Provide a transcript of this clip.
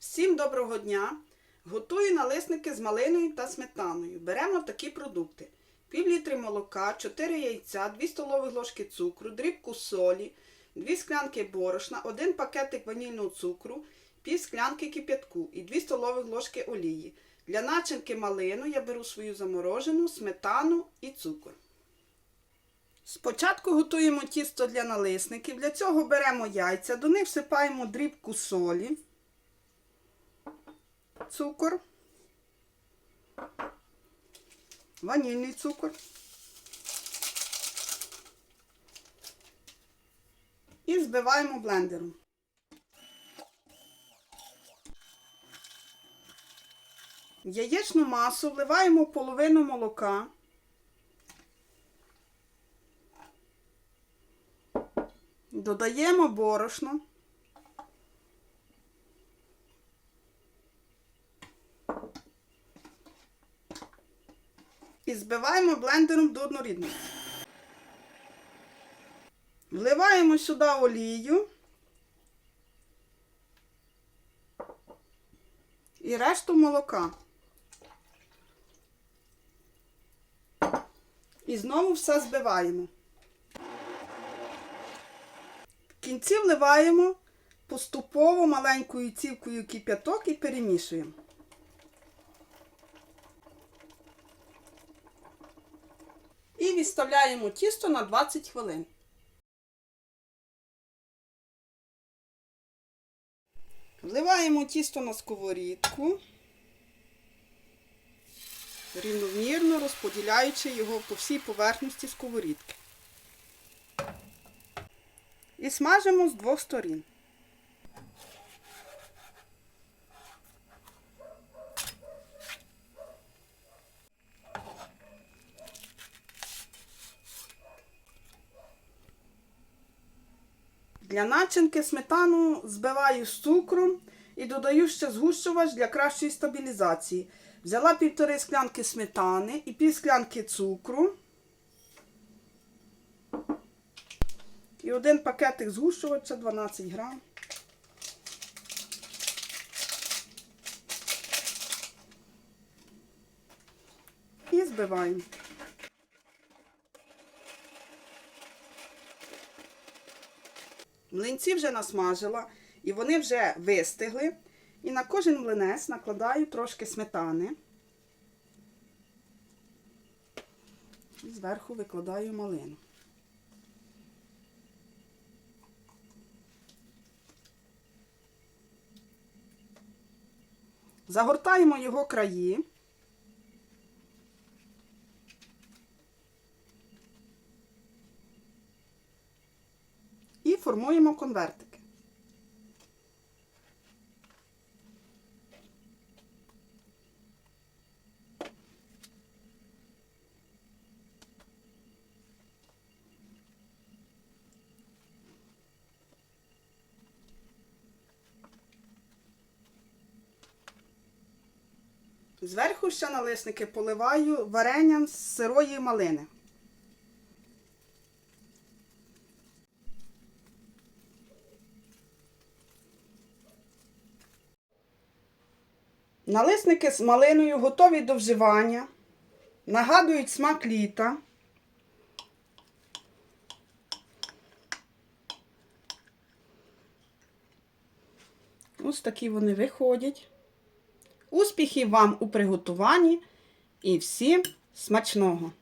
Всім доброго дня! Готую налисники з малиною та сметаною. Беремо такі продукти: пів літри молока, 4 яйця, 2 столові ложки цукру, дрібку солі, 2 склянки борошна, 1 пакетик ванільного цукру, пів склянки кип'ятку і 2 столові ложки олії. Для начинки малину я беру свою заморожену, сметану і цукор. Спочатку готуємо тісто для налисників. Для цього беремо яйця, до них всипаємо дрібку солі цукор, ванільний цукор і збиваємо блендером. В яєчну масу вливаємо половину молока. Додаємо борошно. І збиваємо блендером до однорідності. Вливаємо сюди олію і решту молока. І знову все збиваємо. В кінці вливаємо поступово маленькою цівкою кип'яток і перемішуємо. Відставляємо тісто на 20 хвилин. Вливаємо тісто на сковорідку, рівномірно розподіляючи його по всій поверхності сковорідки. І смажимо з двох сторін. Для начинки сметану збиваю з цукром і додаю ще згущувач для кращої стабілізації. Взяла півтори склянки сметани і пів склянки цукру. І один пакетик згущувача 12 грам. І збиваємо. Млинці вже насмажила, і вони вже вистигли. І на кожен млинець накладаю трошки сметани. І зверху викладаю малину. Загортаємо його краї. І формуємо конвертики. Зверху ще налисники поливаю варенням з сирої малини. Налисники з малиною готові до вживання. Нагадують смак літа. Ось такі вони виходять. Успіхів вам у приготуванні і всім смачного!